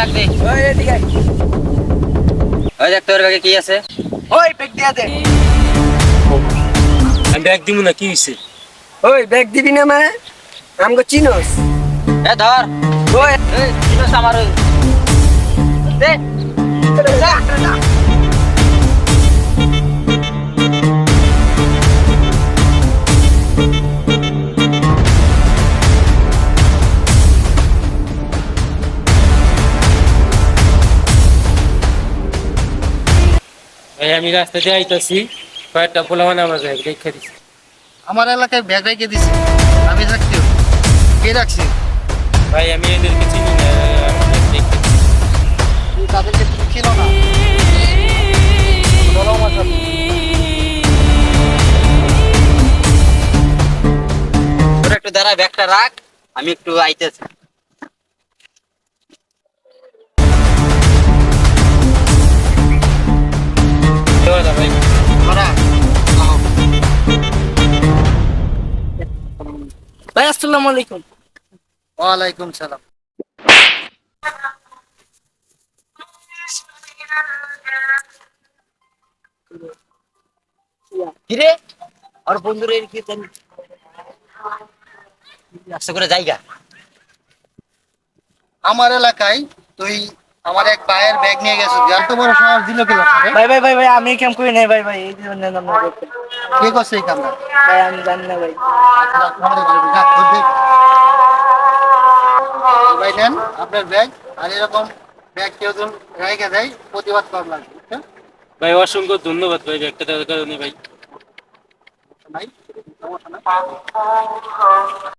ডাক দে ওই এদিকে ওই দেখ তোর ব্যাগে কি আছে? ওই ব্যাগ দিয়া দে। আমি ব্যাগ দিব না কি হয়েছে ওই ব্যাগ দিবি না মানে আমগো চিনোস? এ ধর। ওই। চিনোস আমার ওই। দে। ভাই আমি রাস্তা দিয়ে আইতাছি কয়েকটা পোলামান আমার ব্যাগ রেখে দিছি। আমার এলাকায় ব্যাগ রেখে দিছি। আমি রাখছি কে রাখছি? ভাই আমি এদেরকে চিনি না আমার ব্যাগ রেখে দিছি। তুই তাদেরকে ছিল না। বলো আমার সাথে। তোর একটু দাঁড়া ব্যাগটা রাখ আমি একটু আইতেছি। ভাই, আসসালামু আলাইকুম। ওয়ালাইকুম সালাম। কিরে? আর বন্ধুরে কি জানি? আস্তে করে জায়গা। আমার এলাকায় তুই আমার এক ভাইয়ের ব্যাগ নিয়ে গেছিস এত বড় সাহস দিল কি আপনারে ভাই ভাই ভাই ভাই আমি কেম করি নাই ভাই ভাই এই জন্য করতে কে করছে এই কামটা ভাই আমি জানি না ভাই। ভাই নেন আপনার ব্যাগ আর এরকম ব্যাগ কেউ যদি রেখে দেয় প্রতিবাদ করা লাগবে ভাই অসংখ্য ধন্যবাদ ভাই ব্যাগটা দেওয়ার কারণে ভাই। নাই।